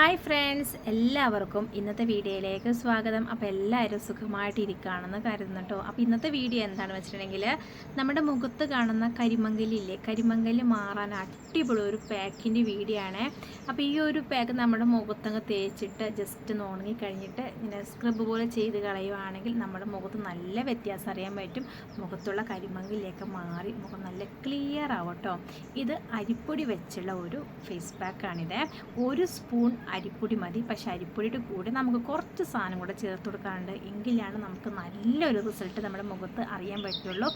Hi friends എല്ലാവർക്കും ഇന്നത്തെ വീഡിയോയിലേക്ക് സ്വാഗതം. അപ്പോൾ എല്ലാവരും സുഖമായിട്ടിരിക്കുകയാണെന്ന് കരുതുന്നുട്ടോ അപ്പോൾ ഇന്നത്തെ വീഡിയോ എന്താണെന്ന് വെച്ചിട്ടുണ്ടെങ്കിൽ നമ്മുടെ മുഖത്ത് കാണുന്ന കരിമങ്കലില്ലേ കരിമങ്കൽ മാറാൻ അടിപൊളി ഒരു പാക്കിന്റെ വീഡിയോ ആണ്. അപ്പോൾ ഈ ഒരു പാക്ക് നമ്മുടെ മുഖത്തങ്ങ് തേച്ചിട്ട് ജസ്റ്റ് ഒന്ന് ഉണങ്ങിക്കഴിഞ്ഞിട്ട് ഇങ്ങനെ സ്ക്രബ് പോലെ ചെയ്ത് കളയുവാണെങ്കിൽ നമ്മുടെ മുഖത്ത് നല്ല വ്യത്യാസം അറിയാൻ പറ്റും. മുഖത്തുള്ള കരിമങ്കലിലേക്ക് മാറി മുഖം നല്ല ക്ലിയർ ആവും കേട്ടോ ഇത് അരിപ്പൊടി വെച്ചുള്ള ഒരു ഫേസ് പാക്കാണിത് ഒരു സ്പൂൺ അരിപ്പൊടി മതി. പക്ഷേ അരിപ്പൊടിയുടെ കൂടെ നമുക്ക് കുറച്ച് സാധനം കൂടെ ചേർത്ത് കൊടുക്കാറുണ്ട്. എങ്കിലാണ് നമുക്ക് നല്ലൊരു റിസൾട്ട് നമ്മുടെ മുഖത്ത് അറിയാൻ പറ്റുള്ളൂ.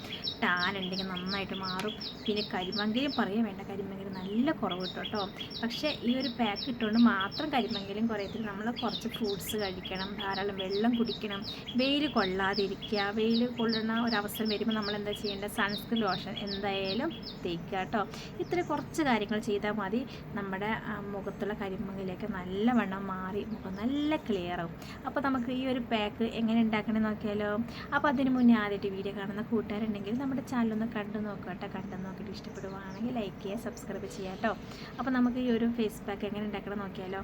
ടാൻ ഉണ്ടെങ്കിൽ നന്നായിട്ട് മാറും. പിന്നെ കരിമങ്കിലും പറയാൻ വേണ്ട. കരിമങ്കിലും നല്ല കുറവ് കിട്ടും പക്ഷേ ഈ ഒരു പാക്ക് ഇട്ടുകൊണ്ട് മാത്രം കരിമങ്കിലും കുറയത്തില്ല. നമ്മൾ കുറച്ച് ഫ്രൂട്ട്സ് കഴിക്കണം. ധാരാളം വെള്ളം കുടിക്കണം. വെയിൽ കൊള്ളാതിരിക്കുക. വെയിൽ കൊള്ളുന്ന ഒരവസരം വരുമ്പോൾ നമ്മൾ എന്താ ചെയ്യേണ്ടത് സൺസ്ക്രീൻ ലോഷൻ എന്തായാലും തേക്കുക കേട്ടോ. ഇത്ര കുറച്ച് കാര്യങ്ങൾ ചെയ്താൽ മതി. നമ്മുടെ മുഖത്തുള്ള കരിമങ്ങളിലേക്ക് നല്ലവണ്ണം മാറി മുഖം നല്ല ക്ലിയർ ആവും. അപ്പോൾ നമുക്ക് ഈ ഒരു പാക്ക് എങ്ങനെ ഉണ്ടാക്കണമെന്ന് നോക്കിയാലോ? അപ്പോൾ അതിന് മുന്നേ ആദ്യമായിട്ട് വീഡിയോ കാണുന്ന കൂട്ടുകാരുണ്ടെങ്കിൽ നമ്മുടെ ഒന്ന് കണ്ടു നോക്കട്ടെ കണ്ടു നോക്കിയിട്ട് ഇഷ്ടപ്പെടുവാണെങ്കിൽ ലൈക്ക് ചെയ്യുക സബ്സ്ക്രൈബ് ചെയ്യുക കേട്ടോ. അപ്പോൾ നമുക്ക് ഈ ഒരു ഫേസ് പാക്ക് എങ്ങനെ ഉണ്ടാക്കണം നോക്കിയാലോ?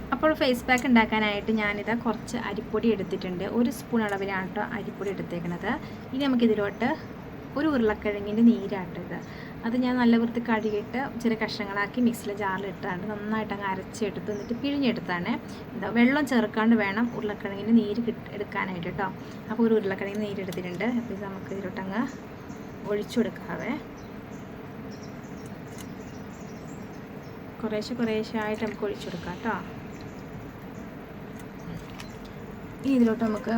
അപ്പോൾ ഫേസ് പാക്ക് ഉണ്ടാക്കാനായിട്ട് ഞാനിതാ കുറച്ച് അരിപ്പൊടി എടുത്തിട്ടുണ്ട്. ഒരു സ്പൂൺ അളവിലാണ് കേട്ടോ അരിപ്പൊടി എടുത്തേക്കണത്. ഇനി നമുക്കിതിലോട്ട് ഒരു ഉരുളക്കിഴങ്ങിന്റെ നീരാട്ടത് അത് ഞാൻ നല്ല വൃത്തി കഴുകിയിട്ട് ചെറിയ കഷ്ണങ്ങളാക്കി മിക്സിയിലെ ജാറിലിട്ടാണ്ട് നന്നായിട്ട് അങ്ങ് അരച്ചെടുത്ത് എന്നിട്ട് പിഴിഞ്ഞെടുത്താണ്. എന്താ വെള്ളം ചേർക്കാണ്ട് വേണം ഉരുളക്കിഴങ്ങിന്റെ നീര് എടുക്കാനായിട്ട് കേട്ടോ. അപ്പോൾ ഒരു ഉരുളക്കിഴങ്ങിന് നീര് എടുത്തിട്ടുണ്ട് അപ്പോൾ ഇത് നമുക്ക് ഇതിലോട്ട് അങ്ങ് ഒഴിച്ചു കൊടുക്കാവേ. കുറേശ്ശെ കുറേശ്ശെ ആയിട്ട് നമുക്ക് ഒഴിച്ചു കൊടുക്കാം കേട്ടോ. ഇനി ഇതിലോട്ട് നമുക്ക്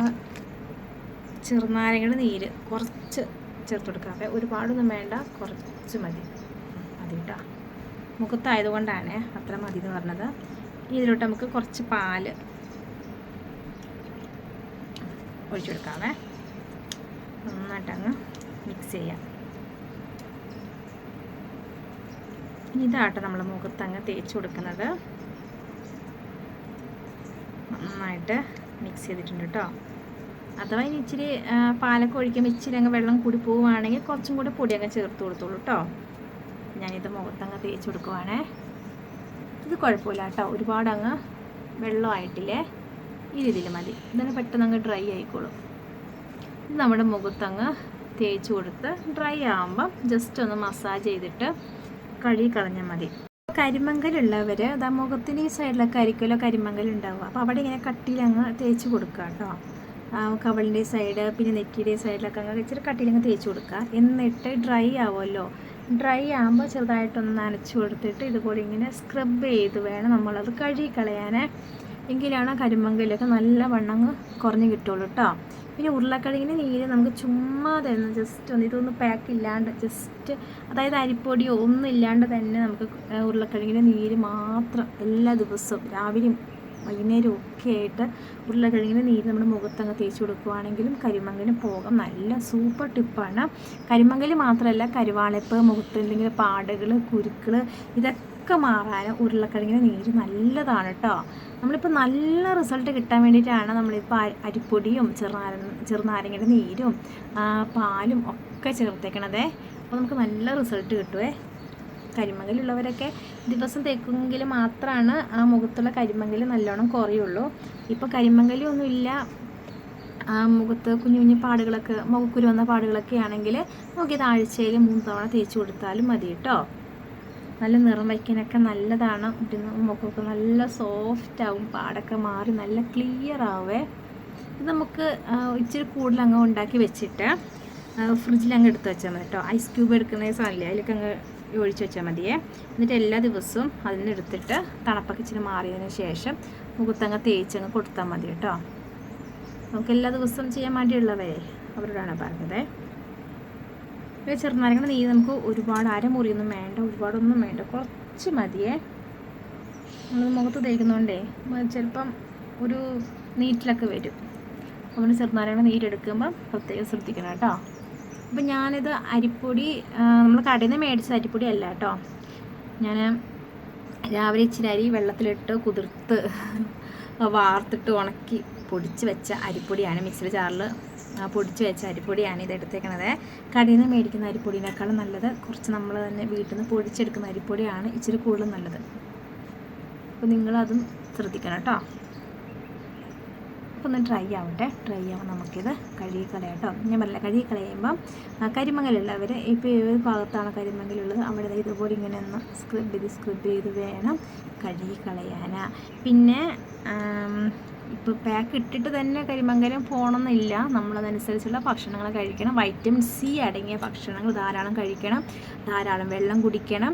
ചെറുനാരങ്ങയുടെ നീര് കുറച്ച് ചേർത്ത് കൊടുക്കാവേ ഒരുപാടൊന്നും വേണ്ട കുറച്ച് മതി. മതി കേട്ടോ മുഖത്തായതുകൊണ്ടാണ് അത്ര മതി എന്ന് പറഞ്ഞത് ഇതിലോട്ട് നമുക്ക് കുറച്ച് പാൽ ഒഴിച്ചു കൊടുക്കാവേ. നന്നായിട്ടങ്ങ് മിക്സ് ചെയ്യാം. ഇതാട്ടോ നമ്മൾ മുഖത്തങ്ങ് തേച്ച് കൊടുക്കുന്നത്. നന്നായിട്ട് മിക്സ് ചെയ്തിട്ടുണ്ട് കേട്ടോ. അഥവാ ഇനി ഇച്ചിരി പാലൊക്കെ ഒഴിക്കുമ്പോൾ ഇച്ചിരി അങ്ങ് വെള്ളം കൂടി പോവുകയാണെങ്കിൽ കുറച്ചും കൂടി അങ്ങ് ചേർത്ത് കൊടുത്തോളൂ കേട്ടോ ഞാനിത് മുഖത്തങ്ങ് തേച്ച് കൊടുക്കുവാണേ. ഇത് കുഴപ്പമില്ല കേട്ടോ ഒരുപാട് അങ്ങ് വെള്ളമായിട്ടില്ലേ ഈ രീതിയിൽ മതി. ഇതങ്ങ് പെട്ടെന്ന് അങ്ങ് ഡ്രൈ ആയിക്കോളും. ഇത് നമ്മുടെ മുഖത്തങ്ങ് തേച്ച് കൊടുത്ത് ഡ്രൈ ആകുമ്പം ജസ്റ്റ് ഒന്ന് മസാജ് ചെയ്തിട്ട് കഴുകി കളഞ്ഞാൽ മതി. കരിമങ്കലുള്ളവർ അതാ മുഖത്തിന് ഈ സൈഡിലൊക്കെ ആയിരിക്കുമല്ലോ കരിമങ്കൽ ഉണ്ടാവുക അപ്പോൾ അവിടെ ഇങ്ങനെ കട്ടിയിൽ അങ്ങ് തേച്ച് കൊടുക്കുക കേട്ടോ കവളിന്റെ സൈഡ് പിന്നെ നെറ്റിയുടെ സൈഡിലൊക്കെ ഇച്ചിരി കട്ടിലങ്ങ് തേച്ച് കൊടുക്കുക. എന്നിട്ട് ഡ്രൈ ആവുമല്ലോ. ഡ്രൈ ആകുമ്പോൾ ചെറുതായിട്ടൊന്ന് നനച്ച് കൊടുത്തിട്ട് ഇതുപോലെ ഇങ്ങനെ സ്ക്രബ് ചെയ്ത് വേണം നമ്മളത് കഴുകി കളയാൻ എങ്കിലാണ് കരിമങ്കലൊക്കെ നല്ല വണ്ണങ്ങ് കുറഞ്ഞ് കിട്ടുള്ളൂ കേട്ടോ പിന്നെ ഉരുളക്കിഴങ്ങിന് നീര് നമുക്ക് ചുമ്മാ തന്നെ ജസ്റ്റ് ഒന്ന് ഇതൊന്ന് പാക്ക് ഇല്ലാണ്ട് ജസ്റ്റ് അതായത് അരിപ്പൊടിയോ ഒന്നും ഇല്ലാണ്ട് തന്നെ നമുക്ക് ഉരുളക്കിഴങ്ങിന് നീര് മാത്രം എല്ലാ ദിവസവും രാവിലെയും വൈകുന്നേരവും ഒക്കെ ആയിട്ട് ഉരുളക്കിഴങ്ങിന് നീര് നമ്മുടെ മുഖത്തങ്ങ് തേച്ച് കൊടുക്കുവാണെങ്കിലും കരിമങ്കലിന് പോകാം. നല്ല സൂപ്പർ ടിപ്പാണ് കരിമങ്ങൽ മാത്രമല്ല കരുവാളിപ്പ് മുഖത്ത് എന്തെങ്കിലും പാടുകൾ കുരുക്കൾ ഇതൊക്കെ മാറാൻ ഉരുളക്കിഴങ്ങിന് നീര് നല്ലതാണ് കേട്ടോ നമ്മളിപ്പോൾ നല്ല റിസൾട്ട് കിട്ടാൻ വേണ്ടിയിട്ടാണ് നമ്മളിപ്പോൾ അരി- അരിപ്പൊടിയും ചെറുനാര ചെറുനാരങ്ങയുടെ നീരും പാലും ഒക്കെ ചേർത്തേക്കണതേ. അപ്പോൾ നമുക്ക് നല്ല റിസൾട്ട് കിട്ടുമേ കരിമങ്കലുള്ളവരൊക്കെ ദിവസം തേക്കുമെങ്കിൽ മാത്രമാണ് ആ മുഖത്തുള്ള കരിമങ്കൽ നല്ലോണം കുറയുള്ളൂ. ഇപ്പോൾ കരിമങ്കലൊന്നും ഇല്ല ആ മുഖത്ത് കുഞ്ഞു കുഞ്ഞു പാടുകളൊക്കെ മുഖക്കുരു വന്ന പാടുകളൊക്കെ ആണെങ്കിൽ നമുക്കിത് ആഴ്ചയിൽ മൂന്ന് തവണ തേച്ച് കൊടുത്താലും മതി കേട്ടോ. നല്ല നിറം വയ്ക്കാനൊക്കെ നല്ലതാണ് മുഖമൊക്കെ നല്ല സോഫ്റ്റ് ആവും. പാടൊക്കെ മാറി നല്ല ക്ലിയർ ആവേ. ഇത് നമുക്ക് ഇച്ചിരി കൂടുതൽ അങ്ങ് ഉണ്ടാക്കി വെച്ചിട്ട് ഫ്രിഡ്ജിൽ അങ്ങ് എടുത്ത് വെച്ചാൽ മതി കേട്ടോ ഐസ് ക്യൂബ് എടുക്കുന്ന സാധനമില്ലേ അതിലേക്ക് അങ്ങ് ഒഴിച്ച് വെച്ചാൽ മതിയേ. എന്നിട്ട് എല്ലാ ദിവസവും അതിന് എടുത്തിട്ട് ഇച്ചിരി മാറിയതിന് ശേഷം മുഖത്തങ്ങ് തേച്ചങ്ങ് കൊടുത്താൽ മതി കേട്ടോ നമുക്ക് എല്ലാ ദിവസവും ചെയ്യാൻ വേണ്ടിയുള്ളവരെ അവരോടാണ് പറഞ്ഞത്. പിന്നെ ചെറുനാരങ്ങ നെയ്യ് നമുക്ക് ഒരുപാട് അരമുറിയൊന്നും വേണ്ട ഒരുപാടൊന്നും വേണ്ട. കുറച്ച് മതിയേ. നമ്മൾ മുഖത്ത് തേക്കുന്നതുകൊണ്ടേ ചിലപ്പം ഒരു നീറ്റിലൊക്കെ വരും. അതുകൊണ്ട് ചെറുനാരങ്ങ നീരെടുക്കുമ്പോൾ പ്രത്യേകം ശ്രദ്ധിക്കണം കേട്ടോ അപ്പം ഞാനിത് അരിപ്പൊടി നമ്മൾ കടയിൽ നിന്ന് മേടിച്ച അരിപ്പൊടി അല്ല കേട്ടോ. ഞാൻ രാവിലെ ഇച്ചിരി അരി വെള്ളത്തിലിട്ട് കുതിർത്ത് വാർത്തിട്ട് ഉണക്കി പൊടിച്ച് വെച്ച അരിപ്പൊടിയാണ്. മിക്സിയുടെ ജാറിൽ പൊടിച്ച് വെച്ച അരിപ്പൊടിയാണ് ഇത് എടുത്തേക്കണത്. കടയിൽ നിന്ന് മേടിക്കുന്ന അരിപ്പൊടിനേക്കാളും നല്ലത് കുറച്ച് നമ്മൾ തന്നെ വീട്ടിൽ നിന്ന് പൊടിച്ചെടുക്കുന്ന അരിപ്പൊടിയാണ് ഇച്ചിരി കൂടുതൽ നല്ലത്. അപ്പോൾ നിങ്ങളതും ശ്രദ്ധിക്കണം കേട്ടോ. അപ്പോൾ ഒന്ന് ഡ്രൈ ആവട്ടെ. ഡ്രൈ ആവുമ്പോൾ നമുക്കിത് കഴുകിക്കളയാം കേട്ടോ ഞാൻ പറയില്ല കഴുകി കളയുമ്പം ആ, കരിമങ്ങലുള്ളവർ ഇപ്പോൾ ഏത് ഭാഗത്താണ് കരിമങ്ങലുള്ളത് അവിടെ ഇതുപോലെ ഇങ്ങനെ ഒന്ന് സ്ക്രബ് ചെയ്ത് സ്ക്രബ് ചെയ്ത് വേണം കഴുകി കളയാനാ പിന്നെ ഇപ്പോൾ പാക്ക് ഇട്ടിട്ട് തന്നെ കരിമംഗലം പോകണമെന്നില്ല നമ്മളതനുസരിച്ചുള്ള ഭക്ഷണങ്ങൾ കഴിക്കണം. വൈറ്റമിൻ സി അടങ്ങിയ ഭക്ഷണങ്ങൾ ധാരാളം കഴിക്കണം. ധാരാളം വെള്ളം കുടിക്കണം.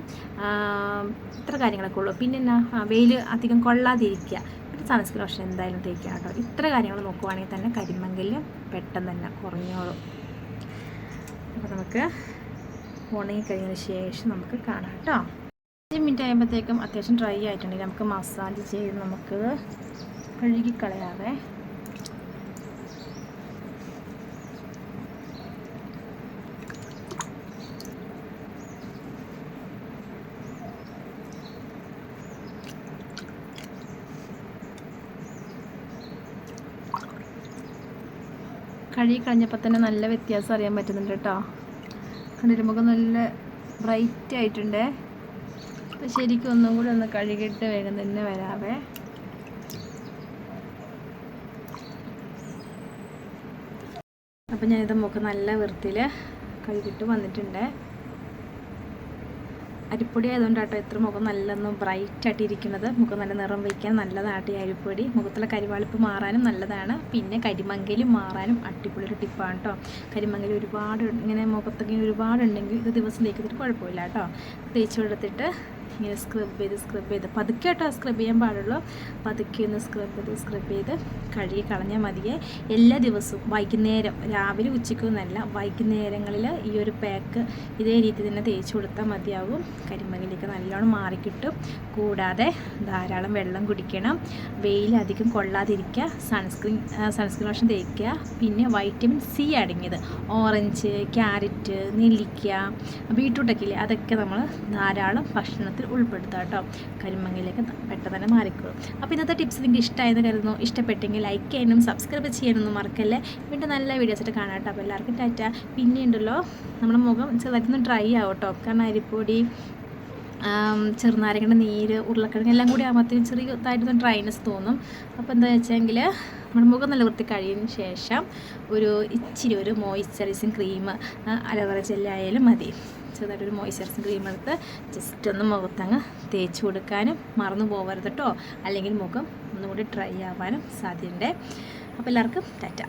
ഇത്ര കാര്യങ്ങളൊക്കെ ഉള്ളൂ. പിന്നെ എന്നാ വെയിൽ അധികം കൊള്ളാതിരിക്കുക. സൺസ്ക്രീൻ ലോഷൻ എന്തായാലും തേക്കണം കേട്ടോ ഇത്ര കാര്യങ്ങൾ നോക്കുവാണെങ്കിൽ തന്നെ കരിമങ്കൽ പെട്ടെന്ന് തന്നെ കുറഞ്ഞോളും. അപ്പോൾ നമുക്ക് ഉണങ്ങി കഴിഞ്ഞതിന് ശേഷം നമുക്ക് കാണാം കേട്ടോ അഞ്ച് മിനിറ്റ് ആകുമ്പോഴത്തേക്കും അത്യാവശ്യം ഡ്രൈ ആയിട്ടുണ്ടെങ്കിൽ നമുക്ക് മസാജ് ചെയ്ത് നമുക്ക് കഴുകിക്കളയാവേ കഴുകി കളഞ്ഞപ്പോൾ തന്നെ നല്ല വ്യത്യാസം അറിയാൻ പറ്റുന്നുണ്ട് കേട്ടോ. കണ്ടിരുമ്പോൾ നല്ല ബ്രൈറ്റ് ആയിട്ടുണ്ട്. അപ്പോൾ ശരിക്കും ഒന്നും കൂടി ഒന്ന് കഴുകിയിട്ട് വേഗം തന്നെ വരാവേ. അപ്പം ഞാനിത് മുഖം നല്ല വൃത്തിയിൽ കഴുകിയിട്ട് വന്നിട്ടുണ്ട്. അരിപ്പൊടി ആയതുകൊണ്ട് കേട്ടോ എത്ര മുഖം നല്ലൊന്ന് ബ്രൈറ്റ് ആയിട്ട് ഇരിക്കുന്നത് മുഖം നല്ല നിറം വയ്ക്കാൻ നല്ലതാണ് ഈ അരിപ്പൊടി. മുഖത്തുള്ള കരിവാളിപ്പ് മാറാനും നല്ലതാണ്. പിന്നെ കരിമങ്കലി മാറാനും അടിപൊളി ഒരു ടിപ്പാണ് കേട്ടോ കരിമങ്കലി ഒരുപാട് ഇങ്ങനെ മുഖത്തൊക്കെ ഒരുപാടുണ്ടെങ്കിൽ ഇത് ദിവസം തേക്കുന്നതിന് കുഴപ്പമില്ല കേട്ടോ തേച്ച് കൊടുത്തിട്ട് ഇങ്ങനെ സ്ക്രബ് ചെയ്ത് സ്ക്രബ് ചെയ്ത്. പതുക്കെ കേട്ടോ സ്ക്രബ് ചെയ്യാൻ പാടുള്ളൂ. പതുക്കെ ഒന്ന് സ്ക്രബ് ചെയ്ത് സ്ക്രബ് ചെയ്ത് കഴുകി കളഞ്ഞാൽ മതിയേ. എല്ലാ ദിവസവും വൈകുന്നേരം രാവിലെ ഉച്ചയ്ക്കൊന്നല്ല വൈകുന്നേരങ്ങളിൽ ഈ ഒരു പാക്ക് ഇതേ രീതി തന്നെ തേച്ച് കൊടുത്താൽ മതിയാകും കരിമകിലേക്ക് നല്ലോണം മാറിക്കിട്ടും. കൂടാതെ ധാരാളം വെള്ളം കുടിക്കണം. വെയിൽ അധികം കൊള്ളാതിരിക്കുക. സൺസ്ക്രീൻ സൺസ്ക്രീൻ ലോഷൻ തേക്കുക. പിന്നെ വൈറ്റമിൻ സി അടങ്ങിയത് ഓറഞ്ച് ക്യാരറ്റ് നെല്ലിക്ക ബീട്രൂട്ടൊക്കെ ഇല്ലേ? അതൊക്കെ നമ്മൾ ധാരാളം ഭക്ഷണത്തിൽ ഉൾപ്പെടുത്തുക കേട്ടോ കരിമങ്ങയിലേക്ക് പെട്ടെന്ന് തന്നെ മാറിക്കോളും. അപ്പോൾ ഇന്നത്തെ ടിപ്സ് നിങ്ങൾക്ക് ഇഷ്ടമായെന്ന് കരുതുന്നു. ഇഷ്ടപ്പെട്ടെങ്കിൽ ലൈക്ക് ചെയ്യാനും സബ്സ്ക്രൈബ് ചെയ്യാനൊന്നും മറക്കല്ലേ. വീണ്ടും നല്ല വീഡിയോസ് ആയിട്ട് കാണാം കേട്ടോ. അപ്പോൾ എല്ലാവർക്കും ടാറ്റ. പിന്നെ ഉണ്ടല്ലോ നമ്മുടെ മുഖം ചെറുതായിട്ടൊന്ന് ഡ്രൈ ആവും കേട്ടോ കാരണം അരിപ്പൊടി ചെറുനാരങ്ങയുടെ നീര് ഉരുളക്കിഴങ്ങ് എല്ലാം കൂടി ആകുമ്പോഴത്തേക്കും ചെറിയതായിട്ടൊന്ന് ഡ്രൈനെസ് തോന്നും. അപ്പോൾ എന്താ വെച്ചെങ്കിൽ നമ്മുടെ മുഖം നല്ല വൃത്തി കഴിയുന്നതിന് ശേഷം ഒരു ഇച്ചിരി ഒരു മോയ്സ്ചറൈസിങ് ക്രീം അലോവേറ ജെല്ലായാലും മതി. ചെറുതായിട്ടൊരു മോയ്സ്ചറൈസിങ് ക്രീം എടുത്ത് ജസ്റ്റ് ഒന്ന് മുഖത്തങ്ങ് തേച്ച് കൊടുക്കാനും മറന്നു പോകരുത് കേട്ടോ അല്ലെങ്കിൽ മുഖം ഒന്നുകൂടി ഡ്രൈ ആവാനും സാധ്യതയുണ്ട്. അപ്പോൾ എല്ലാവർക്കും ടാറ്റ.